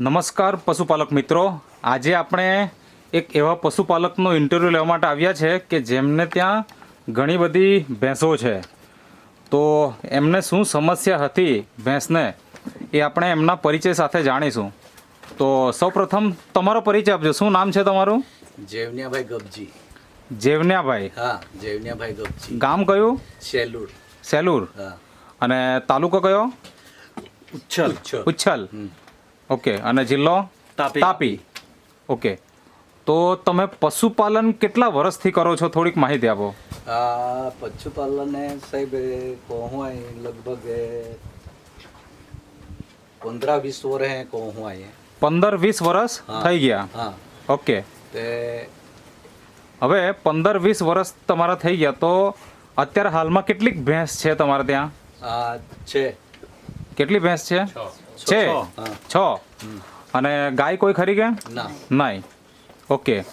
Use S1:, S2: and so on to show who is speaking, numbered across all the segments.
S1: નમસ્કાર પશુપાલક મિત્રો. આજે આપણે એક એવા પશુપાલકનો ઇન્ટરવ્યૂ લેવા માટે આવ્યા છે કે જેમને ત્યાં ઘણી બધી ભેંસો છે. તો એમને શું સમસ્યા હતી ભેંસને એ આપણે એમના પરિચય સાથે જાણીશું. તો સૌપ્રથમ તમારો પરિચય આપજો. શું નામ છે તમારું?
S2: જેવન્યાભાઈ ગબજી
S1: જેવન્યાભાઈ.
S2: હા જેવન્યાભાઈ ગબજી
S1: ગામ કયું?
S2: સેલુર.
S1: સેલુર.
S2: હા.
S1: અને તાલુકો કયો?
S2: ઉચ્છલ.
S1: ઉચ્છલ. ઓકે અને જિલ્લો?
S2: તાપી.
S1: તાપી. ઓકે. તો તમે પશુપાલન કેટલા વર્ષથી કરો છો? થોડીક માહિતી આપો.
S2: આ પશુપાલન સાહેબ કહું આય લગભગ પંદર વીસ વર્ષ હે
S1: પંદર વીસ વર્ષ થઈ ગયા?
S2: હા.
S1: ઓકે. હવે પંદર વીસ વર્ષ તમારા થઈ ગયા તો અત્યારે હાલમાં કેટલીક ભેંસ છે તમારે ત્યાં?
S2: છે.
S1: કેટલી ભેંસ છે. છે. છ? અને ગાય કોઈ ખરી કે
S2: ના.
S1: નહીં. ઓકે.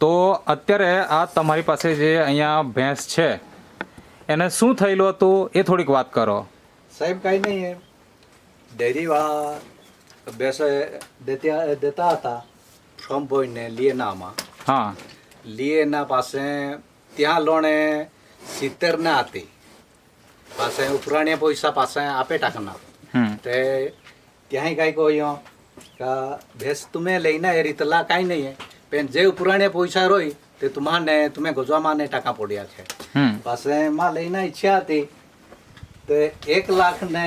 S1: તો અત્યારે આ તમારી પાસે જે અહીંયા ભેંસ છે એને શું થયેલું હતું એ થોડીક વાત કરો.
S2: સાહેબ કાંઈ નહીં. હે ડેરી વાળા બેસે દેતા દેતા હતા ફ્રોમ બોયને લિયેનામાં
S1: હા.
S2: લિયેના પાસે ત્યાં લોણે સિત્તેર ના હતી. પાસે ઉપરાણીએ પૈસા પાસે આપે ટાંકના
S1: હમ.
S2: તે ત્યાંય को यो કે ભેંસ તમે લઈને એ રીતલા કાંઈ નહીં હે. પણ જે ઉપરાણ્યા પૈસા રોય તે તમારને તમે ગોજવામાં ટાંકા પડ્યા છે. પાસે માં લઈને ઈચ્છા હતી તે એક લાખ ને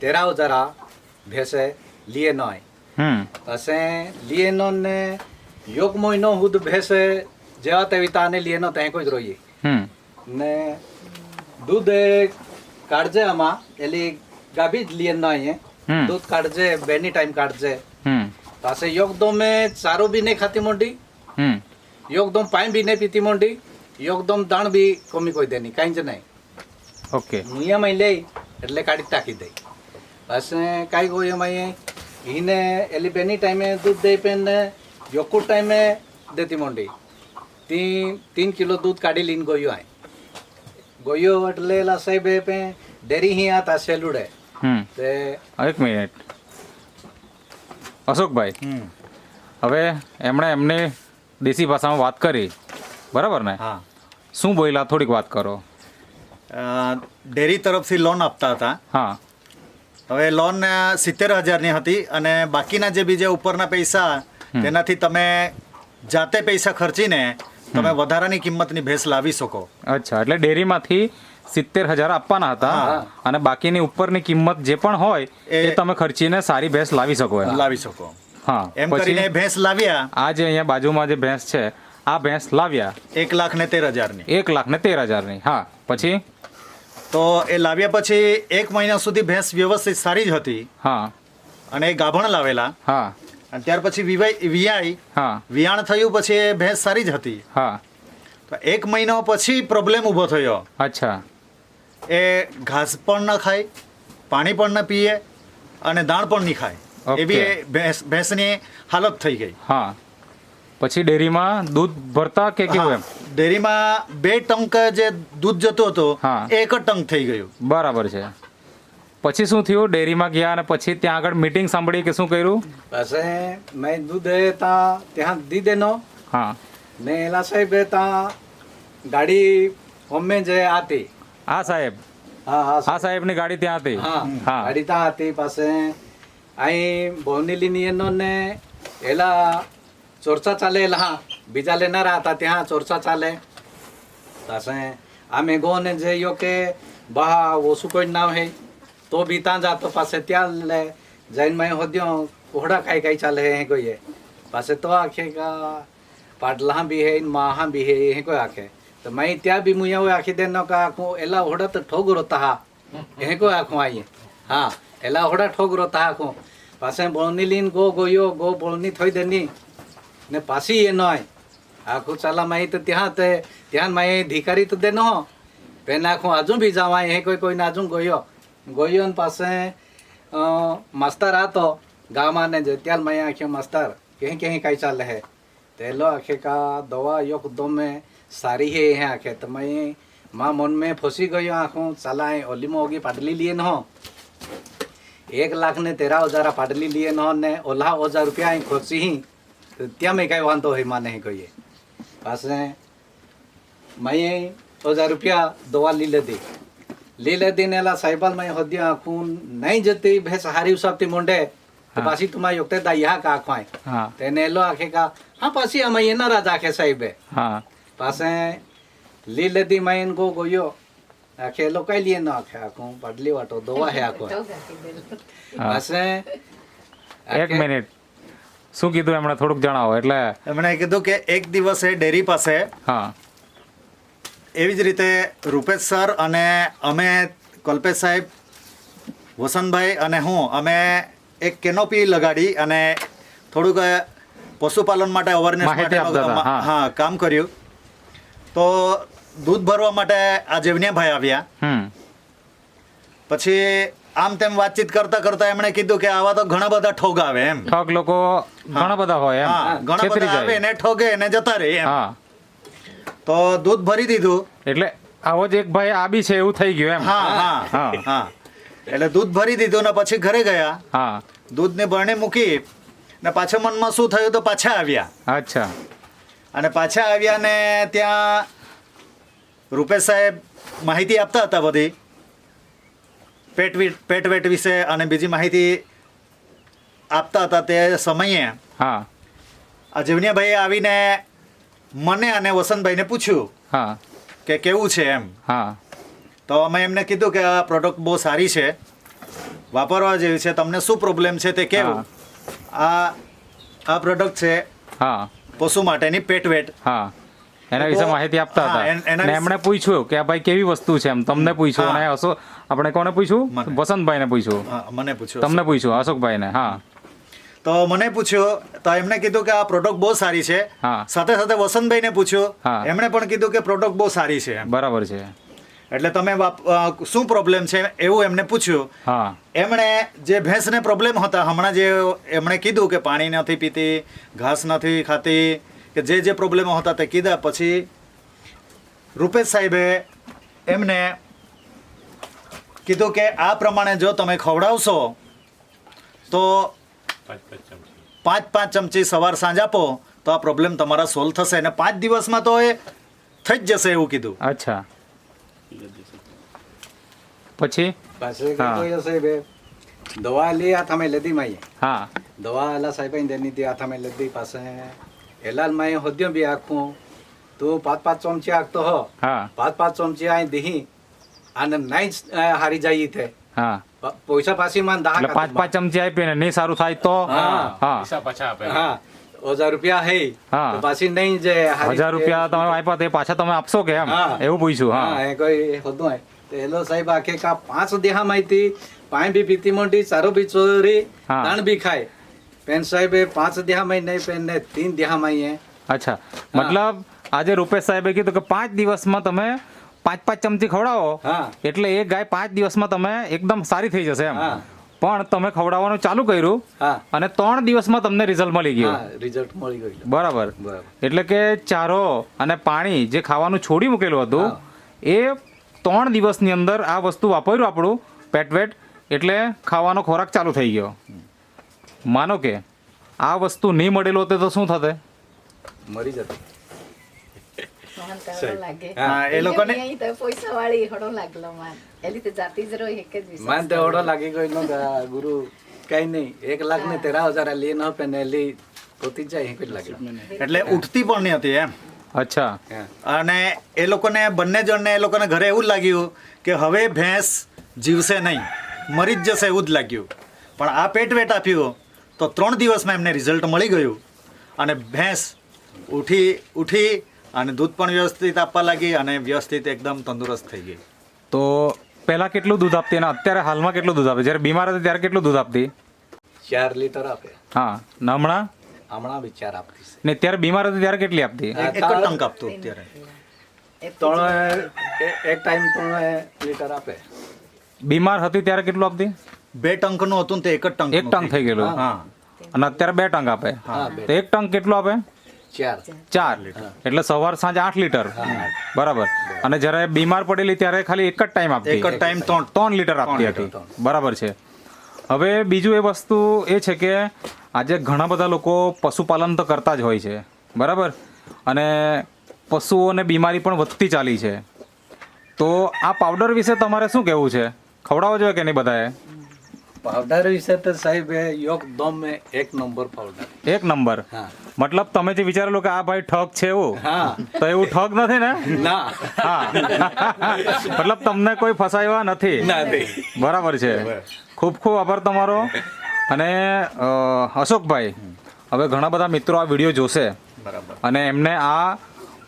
S2: તેરા જરા ભેસે લીએ નોય પાસે લીએ નો ને યોગ મહિનો હુદ ભેસે જેવા તેવી તાને લીએ નો ત્યાં કોઈ જ રોઈએ. ને દૂધ કાઢજે આમાં એટલે ગાભી જ લીએ નો અહીંયા
S1: હમ
S2: દૂધ કાઢજે બેની ટાઈમ કાઢજે. પાસે યોગ દો મેં ચારો બી નહીં ખાતી
S1: હમ.
S2: યોગદમ પાણી બી નહીં પીતી મોટી યોગદમ દાણ બી કમી કોઈ દેની કાંઈ જ નહીં.
S1: ઓકે.
S2: મુયામાં લઈ એટલે કાઢી ટાંકી દઈ. પાસે કાંઈ કોઈ એમાં ઈને એલી બેની ટાઈમે દૂધ દઈ પેન યોકુર યોકુ ટાઈમે દેતી મોંડી. તી તીન કિલો દૂધ કાઢી લઈને ગયો આય ગયો એટલે એલા સાહેબ પે ડેરી હિયા તા સેલુડે. તે
S1: એક મિનિટ. અશોકભાઈ હવે એમણે એમની દેશી ભાષામાં વાત કરી. બરાબર ને?
S3: હા.
S1: શું બોલ્યા? થોડીક વાત કરો.
S3: ડેરી તરફથી લોન આપતા હતા.
S1: હા.
S3: હવે લોન સિત્તેર હજારની હતી અને બાકીના જે બીજા ઉપરના પૈસા તેનાથી તમે જાતે પૈસા ખર્ચીને તમે વધારાની કિંમતની ભેંસ લાવી શકો.
S1: અચ્છા એટલે ડેરીમાંથી સિત્તેર હજાર આપવાના હતા અને બાકીની ઉપરની કિંમત જે પણ હોય એ તમે ખર્ચીને સારી ભેંસ લાવી શકો
S3: લાવી શકો.
S1: હા
S3: એમ કરીને ભેંસ લાવ્યા.
S1: આ જે અહીંયા બાજુમાં જે ભેંસ છે આ ભેંસ લાવ્યા.
S3: એક લાખ ને તેર હજારની.
S1: એક લાખ ને તેર હજારની હા. પછી?
S3: તો એ લાવ્યા પછી એક મહિના સુધી ભેંસ વ્યવસ્થિત સારી જ હતી.
S1: હા.
S3: અને એ ગાભણ લાવેલા.
S1: હા.
S3: અને ત્યાર પછી વિવાય વિયાઈ.
S1: હા.
S3: વિયાણ થયું પછી એ ભેંસ સારી જ હતી.
S1: હા.
S3: તો એક મહિનો પછી પ્રોબ્લેમ ઊભો થયો.
S1: અચ્છા.
S3: એ ઘાસ પણ ન ખાય પાણી પણ ન પીએ અને દાણ પણ નહીં ખાય. એવી એ ભેંસ ભેંસની હાલત થઈ ગઈ.
S1: હા. પછી ડેરીમાં દૂધ ભરતા કે કેવું એમ?
S3: ડેરીમાં બે ટંક જે દૂધ જતો હતો
S1: હા.
S3: એ એક જ ટંક થઈ ગયું.
S1: બરાબર છે. પછી શું થયું? ડેરીમાં ગયા અને પછી ત્યાં આગળ મીટિંગ સાંભળી કે શું કર્યું?
S2: પછી મેં દૂધ એ તા ત્યાં દી દેનો
S1: હા.
S2: ને એલા સાહેબ તા ગાડી હોમે જે આતી
S1: આ સાહેબ.
S2: હા હા
S1: આ સાહેબની ગાડી ત્યાં હતી.
S2: હા ગાડી ત્યાં હતી પાસે અહીં બોવનીલીની એનો ને એલા ચોરસા ચાલે હા બીજા લેનારા હતા ત્યાં ચોરસા ચાલે. પાસે અમે ગો ને જે યો કે બહા ઓછું કોઈ નામ હે તો બી ત્યાં જાતો પાસે ત્યાં લે જૈનમાં હોદ્યો કોહડા ખાઈ ખાઈ ચાલે હે કોઈ પાસે તો આખે કા પાડલા બી હે માહા બી હે કોઈ આખે. તો મેં ત્યાં બી મુયા હોય આખી દેનો કા આખું એલા હોડા તો ઠોગરો તા એ કોઈ આખું આઈએ હા એલા હોડા ઠોગરો તા આખું. પાસે બોળની લીન ગો ગયો ગો બોળની થોઈ દેની. ને પાછી એ નોય. આખું ચાલા માઈ તો ત્યાં તે ત્યાં માઈ ધીકારી તો દે નો પેન આખું આજુ બી જાવા એ કોઈ કોઈને આજુ ગયો. ગયો ને પાસે અ, માસ્તર આતો. ગામાં ને જે ત્યાર માઈ આખે માસ્તર. કહી કહી કઈ ચાલે હે. તેલો આખે કા દવા યોક દમે સારી હે હે આખે. તમે માં મન મેં ફસી ગયો ओली में ઓલીમાં ઓગી लिए લીએ हो એક લાખ ને તેરા હજાર પાટલી લીએ નો ને ઓલા હજાર રૂપિયા અહીં ખોચી હી. ત્યાં મેં કઈ વાંધો હોયમાં નહીં કહીએ. પાસે મેં હજાર રૂપિયા દવા લઈ લીધી. લઈ લીધી ને એલા સાહેબાલ મેં હોદ્યા આખું નહીં જતી ભેસ હારી ઉસાબતી
S1: હા.
S2: પાછી તું મારી વખતે યહા
S1: કાખવાય
S2: તેને એલો આખે કા હા પાછી અમે એના રાજા આખે સાહેબે.
S1: હા.
S2: પાસે લી લીધી મેં એનકો ગયો. આખે લોકાઈ લીએ ન આખે આખું પાટલી વાટો દોવા હે આખો. પાસે
S1: એક મિનિટ. શું કીધું એમણે? થોડુંક જણાવો. એટલે
S3: એમણે કીધું કે એક દિવસે ડેરી પાસે
S1: હા.
S3: એવી જ રીતે રૂપેશ સર અને અમે કલ્પેશ સાહેબ વસંતભાઈ અને હું અમે એક કેનોપી લગાડી અને થોડુંક પશુપાલન માટે અવેરનેસ માટે.
S1: હા
S3: કામ કર્યું. તો દૂધ ભરવા માટે આ જેવનિયાભાઈ આવ્યા. પછી આમ તેમ વાતચીત કરતા કરતા એમણે કીધું કે આવા તો ઘણા બધા ઠોગ આવે એમ.
S1: ઠોગ લોકો ઘણા બધા હોય એમ.
S3: ઘણા બધા આવે
S1: જાય
S3: ને ઠોગે ને જતા રહે એમ.
S1: હા.
S3: તો દૂધ ભરી દીધું.
S1: એટલે આવો જ એક ભાઈ આબી છે એવું થઈ ગયું એમ.
S3: હા હા
S1: હા.
S3: હા. એટલે દૂધ ભરી દીધું ને પછી ઘરે ગયા.
S1: હા.
S3: દૂધની બરણે મૂકી ને પાછા મનમાં શું થયું તો પાછા આવ્યા.
S1: અચ્છા.
S3: અને પાછા આવ્યા ને ત્યાં રૂપેશ સાહેબ માહિતી આપતા હતા બધી. પેટ પેટ વેટ વિશે અને બીજી માહિતી આપતા હતા તે સમયે.
S1: હા.
S3: આ જીવનિયાભાઈએ આવીને મને અને વસંતભાઈને પૂછ્યું
S1: હા.
S3: કે કેવું છે એમ.
S1: હા.
S3: તો અમે એમને કીધું કે આ પ્રોડક્ટ બહુ સારી છે. વાપરવા જેવી છે. તમને શું પ્રોબ્લેમ છે તે કેવું? આ આ પ્રોડક્ટ છે.
S1: હા.
S3: પશુ માટેની પેટવેટ
S1: હા. એના વિશે માહિતી આપતા હતા. ને
S3: વિશે-
S1: એમણે પૂછ્યું કે ભાઈ કેવી વસ્તુ છે એમ. તમને પૂછ્યું. અને અશો આપણે કોને પૂછ્યું?
S3: વસંતભાઈ
S1: વસંતભાઈને પૂછ્યું.
S3: મને પૂછ્યું
S1: તમને પૂછ્યું અશોકભાઈને હા.
S3: તો મને પૂછ્યો તો એમણે કીધું કે આ પ્રોડક્ટ બહુ સારી છે.
S1: હા.
S3: સાથે સાથે વસંતભાઈને પૂછ્યું. એમણે પણ કીધું કે પ્રોડક્ટ બહુ સારી છે
S1: બરાબર છે.
S3: એટલે તમે શું પ્રોબ્લેમ છે એવું એમને પૂછ્યું.
S1: હા.
S3: એમણે જે ભેંસને પ્રોબ્લેમ હતા હમણાં જે એમણે કીધું કે પાણી નથી પીતી ઘાસ નથી ખાતી કે જે જે પ્રોબ્લેમો હતા તે કીધા. પછી રૂપેશ સાહેબે એમને કીધું કે આ પ્રમાણે જો તમે ખવડાવશો તો પાંચ પાંચ ચમચી સવાર સાંજ આપો તો આ પ્રોબ્લેમ તમારા સોલ્વ થશે. અને પાંચ દિવસમાં તો એ થઈ જ જશે એવું કીધું.
S1: અચ્છા. પછી?
S2: પાસે દવા લી હાથ અમે લીધી માઈએ
S1: હા.
S2: દવા એલા સાહેબ દેની દી હાથ અમે લીધી પાસે. એલાલ માય હોદ્યો બી આખું. તું પાંચ પાંચ ચમચી આખતો હો. પાંચ પાંચ ચમચી અહીં દીહી. અને નહીં હારી જાય તે.
S1: હા.
S2: પૈસા પાછી માં
S1: પાંચ પાંચ ચમચી આપીને નહીં સારું થાય તો?
S2: હા.
S1: હા.
S2: હા. હજાર રૂપિયા હે.
S1: હા.
S2: પાછી નહીં જે
S1: હજાર રૂપિયા તમે આપ્યા તે પાછા તમે આપશો કે એમ? એવું પૂછ્યું
S2: હા. કોઈ હોતું હોય તો હેલો સાહેબ આખે કા પાંચ દેહા માહિતી પાણી બી પીતી મોટી ચારો બી ચોરી
S1: હા.
S2: બી ખાય. પેન સાહેબે પાંચ દેહા માં નહીં પેન ને તીન દેહા માં
S1: અચ્છા. મતલબ આજે રૂપેશ સાહેબે કીધું કે પાંચ દિવસમાં તમે પાંચ પાંચ ચમચી ખવડાવો. એટલે એ ગાય પાંચ દિવસમાં તમે એકદમ સારી થઈ જશે એમ.
S2: હા.
S1: પણ તમે ખવડાવવાનું ચાલુ કર્યું
S2: હા.
S1: અને ત્રણ દિવસમાં તમને રિઝલ્ટ મળી ગયું.
S2: રિઝલ્ટ મળી ગયું.
S1: બરાબર.
S2: બરાબર.
S1: એટલે કે ચારો અને પાણી જે ખાવાનું છોડી મૂકેલું હતું એ ત્રણ દિવસની અંદર આ વસ્તુ વાપર્યું આપણું પેટવેટ એટલે ખાવાનો ખોરાક ચાલુ થઈ ગયો. માનો કે આ વસ્તુ નહીં મળેલું હોતે તો શું થતે?
S2: મરી જતી
S4: મોહન તો હળો લાગે
S3: હા એ લોકોને
S4: પૈસા વાળી હળો લાગલો માન. એલી તો જાતી જ રહી એક જ
S2: માન તો ઓડો લાગી ગયો નો ગુરુ કઈ નહીં. એક લાખ ને તેરા હજાર લે ન પે ને લી પોતી જાય લાગે.
S3: એટલે ઉઠતી પણ નહીં હતી એમ?
S1: અચ્છા.
S3: અને એ લોકોને બંને જણને એ લોકોને ઘરે એવું જ લાગ્યું કે હવે ભેંસ જીવશે નહીં. મરી જ જશે એવું જ લાગ્યું. પણ આ પેટ વેટ આપ્યું તો ત્રણ દિવસમાં એમને રિઝલ્ટ મળી ગયું. અને ભેંસ ઉઠી ઉઠી અને દૂધ પણ વ્યવસ્થિત આપવા લાગી અને વ્યવસ્થિત એકદમ તંદુરસ્ત થઈ ગઈ.
S1: તો પહેલા કેટલું દૂધ આપતી અને અત્યારે હાલમાં કેટલું દૂધ આપે? જ્યારે બીમાર હતી ત્યારે કેટલું દૂધ આપતી?
S2: ચાર લીટર આપે.
S1: હા. ને હમણાં?
S2: હમણાં બી ચાર આપતી છે.
S1: ને ત્યારે બીમાર હતી ત્યારે કેટલી આપતી?
S3: એક જ ટંક આપતું અત્યારે.
S2: ત્રણ એક ટાઈમ ત્રણ લીટર આપે.
S1: બીમાર હતી ત્યારે કેટલું આપતી?
S3: બે ટંકનું હતું ને તે એક જ ટંક
S1: એક ટંક થઈ ગયેલું.
S3: હા.
S1: અને અત્યારે બે ટંક આપે.
S2: હા
S1: તો એક ટંક કેટલું આપે?
S2: ચાર.
S1: એટલે સવાર સાંજ આઠ લીટર. બરાબર. અને જ્યારે બીમાર પડેલી ત્યારે ખાલી એક જ ટાઈમ આપતી
S3: એક જ ટાઈમ ત્રણ.
S1: ત્રણ લીટર આપતી હતી. બરાબર છે. હવે બીજું એ વસ્તુ એ છે કે આજે ઘણા બધા લોકો પશુપાલન તો કરતા જ હોય છે. બરાબર? અને પશુઓને બીમારી પણ વધતી ચાલી છે. તો આ પાવડર વિશે તમારે શું કહેવું છે? ખવડાવવો જોઈએ કે નહીં બધાએ?
S2: પાવડર વિશે તો સાહેબ એકદમ એક નંબર પાવડર.
S1: એક નંબર.
S2: હા.
S1: મતલબ તમે જે વિચારેલો કે આ ભાઈ ઠગ છે એવું
S2: હા.
S1: તો એવું ઠગ નથી ને?
S2: ના.
S1: હા. મતલબ તમને કોઈ ફસાયવા નથી? બરાબર છે. ખૂબ ખૂબ આભાર તમારો. અને અશોકભાઈ હવે ઘણા બધા મિત્રો આ વીડિયો જોશે.
S3: બરાબર.
S1: અને એમને આ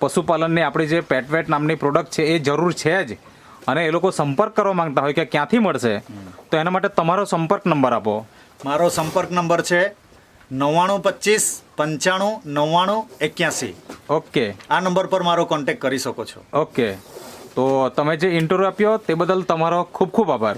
S1: પશુપાલનની આપણી જે પેટવેટ નામની પ્રોડક્ટ છે એ જરૂર છે જ. અને એ લોકો સંપર્ક કરવા માંગતા હોય કે ક્યાંથી મળશે? તો એના માટે તમારો સંપર્ક નંબર આપો.
S3: મારો સંપર્ક નંબર છે નવ્વાણું પચીસ પંચાણું નવ્વાણું એક્યાસી.
S1: ઓકે.
S3: આ નંબર પર મારો કોન્ટેક્ટ કરી શકો છો.
S1: ઓકે. તો તમે જે ઇન્ટરવ્યૂ આપ્યો તે બદલ તમારો ખૂબ ખૂબ આભાર.